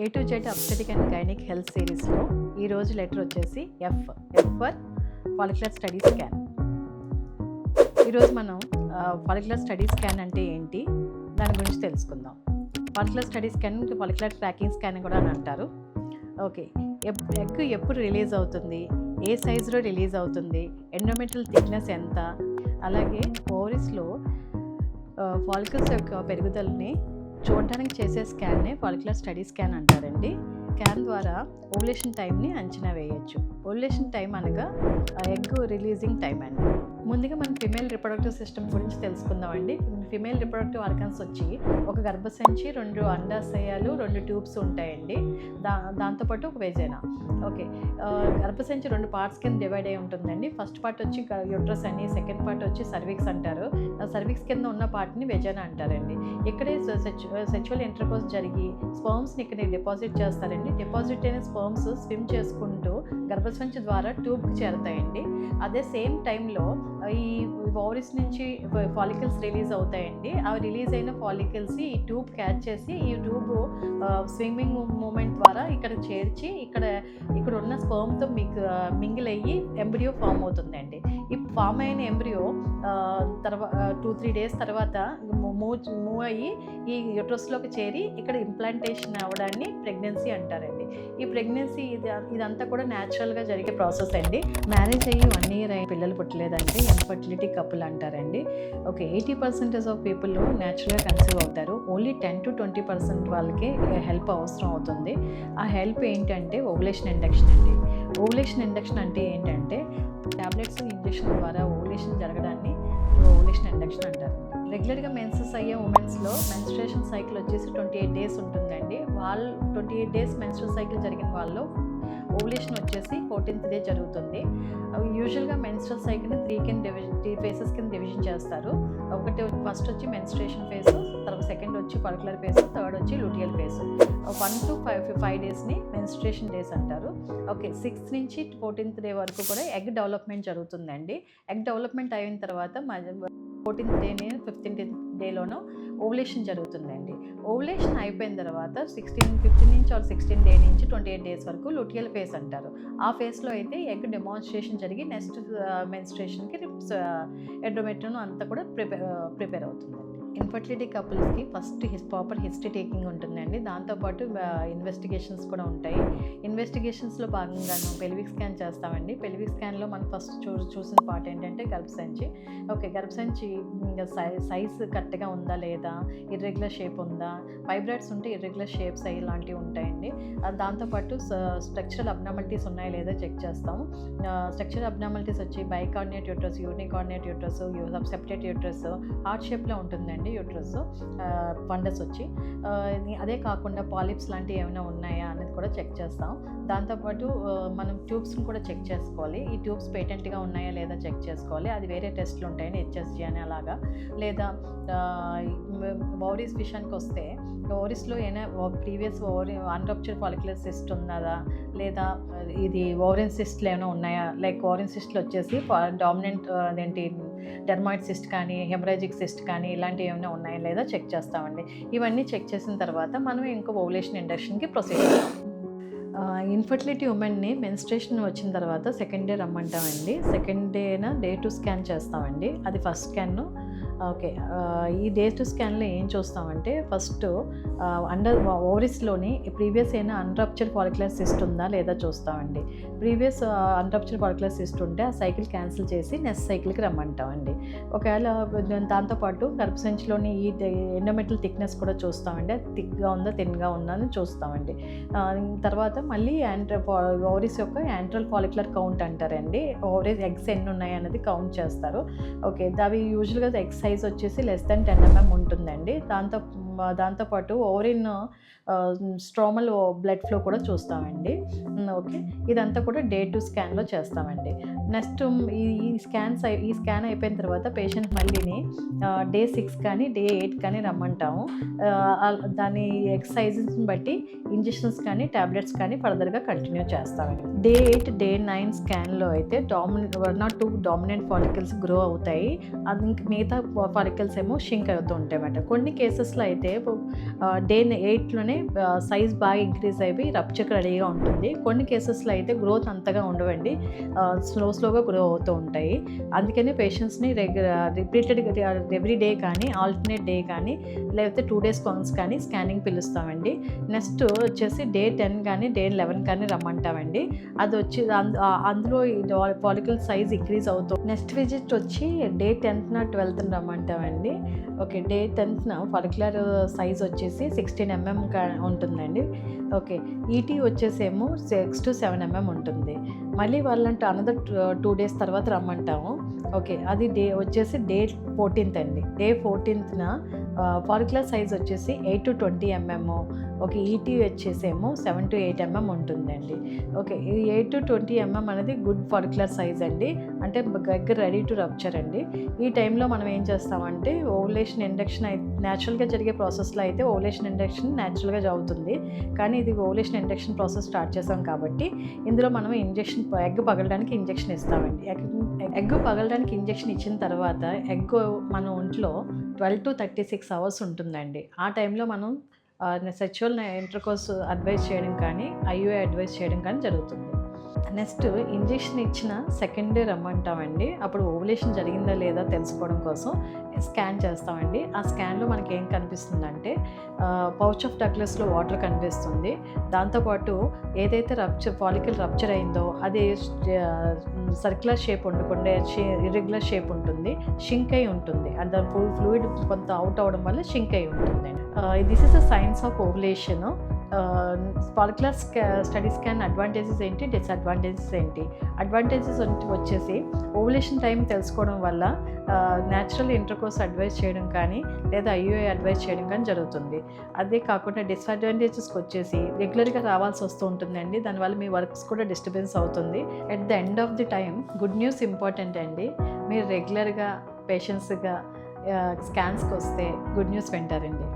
A to Z obstetric and gynaec health సిరీస్లో ఈరోజు letter వచ్చేసి F F for follicular study scan ఈరోజు మనం పాలిక్యులర్ స్టడీ స్కాన్ అంటే ఏంటి? దాని గురించి తెలుసుకుందాం. Follicular study scan follicular tracking scan కూడా అని అంటారు. ఓకే. ఎగ్ ఎప్పుడు రిలీజ్ అవుతుంది? ఏ సైజులో రిలీజ్ అవుతుంది? ఎండోమెట్రల్ థిక్నెస్ ఎంత? అలాగే ఓవరీస్లో ఫాలికల్స్ యొక్క పెరుగుదలని చూడటానికి చేసే స్కాన్నే పాలిక్యులర్ స్టడీ స్కాన్ అంటారండి. స్కాన్ ద్వారా ఓవులేషన్ టైంని అంచనా వేయొచ్చు. ఓవులేషన్ టైం అనగా ఎగ్ రిలీజింగ్ టైం అండి. ముందుగా మనం ఫిమేల్ రిప్రొడక్టివ్ సిస్టమ్ గురించి తెలుసుకుందామండి. ఫిమేల్ రిప్రొడక్టివ్ ఆర్గన్స్ వచ్చి ఒక గర్భసంచి రెండు అండాశయాలు రెండు ట్యూబ్స్ ఉంటాయండి. దా దాంతోపాటు ఒక వేజైనా ఓకే. గర్భసంచి రెండు పార్ట్స్ కింద డివైడ్ అయి ఉంటుందండి. ఫస్ట్ పార్ట్ వచ్చి యూట్రస్ అని సెకండ్ పార్ట్ వచ్చి సర్విక్స్ అంటారు. సర్విక్స్ కింద ఉన్న పార్ట్ని వెజైనా అంటారండి. ఇక్కడే సెచువల్ ఇంటర్కోర్స్ జరిగి స్పర్మ్స్ని ఇక్కడ డిపాజిట్ చేస్తారండి. డిపాజిట్ అయిన స్పర్మ్స్ స్విమ్ చేసుకుంటూ గర్భసంచి ద్వారా ట్యూబ్కి చేరుతాయండి. అదే సేమ్ టైంలో ఈ ఓవరీస్ నుంచి ఫాలికల్స్ రిలీజ్ అవుతాయండి. ఆ రిలీజ్ అయిన ఫాలికల్స్ ఈ ట్యూబ్ క్యాచ్ చేసి ఈ ట్యూబ్ స్విమ్మింగ్ మూమెంట్ ద్వారా ఇక్కడ చేర్చి ఇక్కడ ఇక్కడ ఉన్న స్పర్మ్తో మీకు మింగిల్ అయ్యి ఎంబ్రియో ఫామ్ అవుతుందండి. ఈ ఫామ్ అయిన ఎంబ్రియో తర్వాత టూ త్రీ డేస్ తర్వాత మూవ్ మూవ్ అయ్యి ఈ యూట్రస్లోకి చేరి ఇక్కడ ఇంప్లాంటేషన్ అవ్వడాన్ని ప్రెగ్నెన్సీ అంటారండి. ఈ ప్రెగ్నెన్సీ ఇది ఇదంతా కూడా న్యాచురల్గా జరిగే ప్రాసెస్ అండి. మ్యారేజ్ అయ్యి వన్ ఇయర్ అయ్యి పిల్లలు పుట్టలేదంటే ఇన్ఫర్టిలిటీ కపుల్ అంటారండి. Okay eighty percentage of people న్యాచురల్గా కన్సీవ్ అవుతారు. Only ten to twenty percent వాళ్ళకి హెల్ప్ అవసరం అవుతుంది. ఆ హెల్ప్ ఏంటంటే ఓవులేషన్ ఇండక్షన్ అండి. ఓవులేషన్ ఇండక్షన్ అంటే ఏంటంటే టాబ్లెట్స్ ఇంజెక్షన్ ద్వారా ఓవులేషన్ జరగడాన్ని ఓవులేషన్ ఇండక్షన్ అంటారు. రెగ్యులర్గా మెన్సెస్ అయ్యే ఉమెన్స్లో మెన్స్ట్రేషన్ సైకిల్ వచ్చేసి ట్వంటీ ఎయిట్ డేస్ ఉంటుందండి. వాళ్ళు twenty eight days menstrual cycle జరిగిన వాళ్ళు ఓవులేషన్ వచ్చేసి ఫోర్టీన్త్ డే జరుగుతుంది. యూజువల్గా మెన్స్ట్రల్ సైకిల్ని త్రీ కింద డివిజన్ త్రీ ఫేసెస్ కింద డివిజన్ చేస్తారు. ఒకటి ఫస్ట్ వచ్చి మెన్స్ట్రేషన్ ఫేస్ తర్వాత సెకండ్ వచ్చి పర్కులర్ ఫేస్ థర్డ్ వచ్చి luteal phase. One to five five డేస్ని menstruation days అంటారు. ఓకే సిక్స్త్ నుంచి ఫోర్టీన్త్ డే వరకు కూడా ఎగ్ డెవలప్మెంట్ జరుగుతుందండి. ఎగ్ డెవలప్మెంట్ అయిన తర్వాత ఫోర్టీన్త్ డేని ఫిఫ్టీన్త్ డేలోనూ ఓవులేషన్ జరుగుతుందండి. ఓవులేషన్ అయిపోయిన తర్వాత సిక్స్టీన్ ఫిఫ్టీన్ నుంచి ఆర్ సిక్స్టీన్ డే నుంచి ట్వంటీ ఎయిట్ డేస్ వరకు లుటియల్ ఫేస్ అంటారు. ఆ ఫేస్లో అయితే ఎగ్ డెమాన్స్ట్రేషన్ జరిగి నెక్స్ట్ మెన్స్ట్రేషన్కి ఎండోమెట్రిన్ అంతా కూడా ప్రిపేర్ ప్రిపేర్ అవుతుందండి. Infertility కపుల్స్కి first his proper history taking ఉంటుందండి. దాంతోపాటు ఇన్వెస్టిగేషన్స్ కూడా ఉంటాయి. ఇన్వెస్టిగేషన్స్లో భాగంగాను పెల్విక్ స్కాన్ చేస్తామండి. పెల్విక్ స్కాన్లో మనం ఫస్ట్ చూ చూసిన పార్ట్ ఏంటంటే గర్భసంచి ఓకే గర్భసంచి సై సైజ్ కరెక్ట్గా ఉందా లేదా? ఇర్రెగ్యులర్ షేప్ ఉందా? ఫైబ్రాయిడ్స్ ఉంటే ఇర్రెగ్యులర్ షేప్స్ అయ్యి ఇలాంటివి ఉంటాయండి. దాంతోపాటు స్ట్రక్చరల్ అబ్నామల్టీస్ ఉన్నాయా లేదో చెక్ చేస్తాము. స్ట్రక్చరల్ అబ్నామల్టీస్ వచ్చి bicornuate uterus unicornuate uterus subseptate uterus heart షేప్లో ఉంటుందండి. యూట్రస్ ఫండస్ వచ్చి అదే కాకుండా పాలిప్స్ లాంటివి ఏమైనా ఉన్నాయా అనేది కూడా చెక్ చేస్తాం. దాంతోపాటు మనం ట్యూబ్స్ని కూడా చెక్ చేసుకోవాలి. ఈ ట్యూబ్స్ పేటెంట్గా ఉన్నాయా లేదా చెక్ చేసుకోవాలి. అది వేరే టెస్ట్లు ఉంటాయని హెచ్ఎస్జి అని అలాగా. లేదా ఓవరీస్ విషయానికి వస్తే ఓవరీస్లో ఏమైనా previous ovary unruptured follicular cyst ఉన్నదా? లేదా ఇది ఓరియన్ సిస్ట్లు ఏమైనా ఉన్నాయా? లైక్ ఓరియన్ సిస్ట్లు వచ్చేసి డామినెంట్ అదేంటి డెర్మాయిడ్ సిస్ట్ కానీ హెమరాజిక్ సిస్ట్ కానీ ఇలాంటివి ఏమైనా ఉన్నాయా లేదా చెక్ చేస్తామండి. ఇవన్నీ చెక్ చేసిన తర్వాత మనం ఇంకో ఓవులేషన్ ఇండక్షన్కి ప్రొసీడ్ అవుతాం ఇన్ఫర్టిలిటీ ఉమెన్ని మెన్స్ట్రేషన్ వచ్చిన తర్వాత సెకండ్ డే రమ్మంటామండి. సెకండ్ డేన డే టు స్కాన్ చేస్తామండి. అది ఫస్ట్ స్కాన్ ఓకే. ఈ డే టు స్కాన్లో ఏం చూస్తామంటే ఫస్ట్ అండర్ ఓవరీస్లోని ప్రీవియస్ అయినా అన్రప్చర్ పాలిక్యులర్ సిస్ట్ ఉందా లేదా చూస్తామండి. ప్రీవియస్ అన్రప్చర్ పాలిక్యులర్ సిస్ట్ ఉంటే ఆ సైకిల్ క్యాన్సిల్ చేసి నెక్స్ట్ సైకిల్కి రమ్మంటామండి. ఒకవేళ దాంతోపాటు గర్భసంచిలోని ఈ ఎండోమెటల్ థిక్నెస్ కూడా చూస్తామండి. అది థిక్గా ఉందా థిన్గా ఉందా అని చూస్తామండి. తర్వాత మళ్ళీ యాంట్ర ఓవరీస్ యొక్క యాంట్రల్ పాలిక్యులర్ కౌంట్ అంటారండి. ఓవరీస్ ఎగ్స్ ఎన్ని ఉన్నాయి అనేది కౌంట్ చేస్తారు. ఓకే. అవి యూజువల్గా ఎగ్స్ సైజ్ వచ్చేసి లెస్ దెన్ టెన్ ఎంఎం ఉంటుందండి. దాంతో దాంతోపాటు ఓవరిన్ స్ట్రోమల్ బ్లడ్ ఫ్లో కూడా చూస్తామండి. ఓకే. ఇదంతా కూడా డే టు స్కాన్లో చేస్తామండి. నెక్స్ట్ ఈ ఈ స్కాన్స్ అయి- ఈ స్కాన్ అయిపోయిన తర్వాత పేషెంట్ మళ్ళీని డే సిక్స్ కానీ డే ఎయిట్ కానీ రమ్మంటాము. దాని ఎక్సర్సైజెస్ని బట్టి ఇంజెక్షన్స్ కానీ టాబ్లెట్స్ కానీ ఫర్దర్గా కంటిన్యూ చేస్తామండి. డే ఎయిట్ డే నైన్ స్కాన్లో అయితే dominant one not two dominant follicles grow అవుతాయి. అది ఇంక మిగతా ఫాలికల్స్ ఏమో షింక్ అవుతూ ఉంటాయి అన్నమాట కొన్ని కేసెస్లో అయితే ఏంటంటే డే ఎయిట్లోనే సైజ్ బాగా ఇంక్రీజ్ అయిపోయి రప్చర్ రెడీగా ఉంటుంది. కొన్ని కేసెస్లో అయితే గ్రోత్ అంతగా ఉండవండి. స్లో స్లోగా గ్రో అవుతూ ఉంటాయి. అందుకనే పేషెంట్స్ని రెగ్యులర్ రిపీటెడ్ ఎవ్రీ డే కానీ ఆల్టర్నేట్ డే కానీ లేకపోతే టూ డేస్ కాన్స్ కానీ స్కానింగ్ పిలుస్తామండి. నెక్స్ట్ వచ్చేసి డే టెన్ కానీ డే లెవెన్ కానీ రమ్మంటామండి. అది వచ్చి అందులో పాలికల్ సైజ్ ఇంక్రీజ్ అవుతుంది నెక్స్ట్ విజిట్ వచ్చి డే టెన్త్న ట్వెల్త్న రమ్మంటామండి. ఓకే డే టెన్త్న పర్టికులర్ సైజ్ వచ్చేసి సిక్స్టీన్ ఎంఎం ఉంటుందండి. ఓకే ఈటీ వచ్చేసేమో సిక్స్ టు సెవెన్ ఎంఎం ఉంటుంది. మళ్ళీ వాళ్ళంటే అనదర్ టూ డేస్ తర్వాత రమ్మంటాము. ఓకే అది డే వచ్చేసి డే ఫోర్టీన్త్ అండి. డే ఫోర్టీన్త్న పాలిక్యులర్ సైజ్ వచ్చేసి eight to twenty mm. Okay ET వచ్చేసేమో సెవెన్ టు ఎయిట్ ఎంఎం ఉంటుందండి. ఓకే ఈ ఎయిట్ టు ట్వంటీ ఎంఎం అనేది గుడ్ పాలిక్యులర్ సైజ్ అండి. అంటే దగ్గర రెడీ టు రప్చర్ అండి. ఈ టైంలో మనం ఏం చేస్తామంటే ఓవులేషన్ ఇండక్షన్ అయితే న్యాచురల్గా జరిగే ప్రాసెస్లో అయితే ఓవులేషన్ ఇండక్షన్ న్యాచురల్గా జరుగుతుంది. కానీ ఇది ఓవులేషన్ ఇండక్షన్ ప్రాసెస్ స్టార్ట్ చేసాం కాబట్టి ఇందులో మనం ఇంజెక్షన్ ఎగ్ పగలడానికి ఇంజెక్షన్ ఇస్తామండి. ఎగ్ ఎగ్ పగలడానికి ఇంజెక్షన్ ఇచ్చిన తర్వాత ఎగ్ మన ఒంట్లో twelve to thirty six hours ఉంటుందండి. ఆ టైంలో మనం సెక్చువల్ ఇంటర్కోర్స్ అడ్వైస్ చేయడం కానీ ఐయుఐ అడ్వైస్ చేయడం కానీ జరుగుతుంది. నెక్స్ట్ ఇంజెక్షన్ ఇచ్చిన సెకండ్ డే రమ్మంటామండి. అప్పుడు ఓవులేషన్ జరిగిందా లేదా తెలుసుకోవడం కోసం స్కాన్ చేస్తామండి. ఆ స్కాన్లో మనకి ఏం కనిపిస్తుందంటే పౌచ్ ఆఫ్ డక్లెస్లో వాటర్ కనిపిస్తుంది. దాంతోపాటు ఏదైతే రప్చర్ పాలికల్ రప్చర్ అయిందో అది సర్క్యులర్ షేప్ ఉండకుండా ఇర్రెగ్యులర్ షేప్ ఉంటుంది షింక్ అయి ఉంటుంది. అండ్ దాని ఫుల్ ఫ్లూయిడ్ కొంత అవుట్ అవ్వడం వల్ల షింక్ అయి ఉంటుంది this is a signs of ovulation follicular study scan advantages ఏంటి డిసడ్వాంటేజెస్ ఏంటి? అడ్వాంటేజెస్ వచ్చేసి ఓవులేషన్ టైం తెలుసుకోవడం వల్ల న్యాచురల్ ఇంటర్కోర్స్ అడ్వైస్ చేయడం కానీ లేదా ఐయుఐ అడ్వైస్ చేయడం కానీ జరుగుతుంది. అదే కాకుండా డిసడ్వాంటేజెస్కి వచ్చేసి రెగ్యులర్గా రావాల్సి వస్తూ ఉంటుందండి. దానివల్ల మీ వర్క్స్ కూడా డిస్టర్బెన్స్ అవుతుంది. At the end of the time good news important అండి. మీరు రెగ్యులర్గా పేషెన్స్గా స్కాన్స్కి వస్తే గుడ్ న్యూస్ వింటారండి.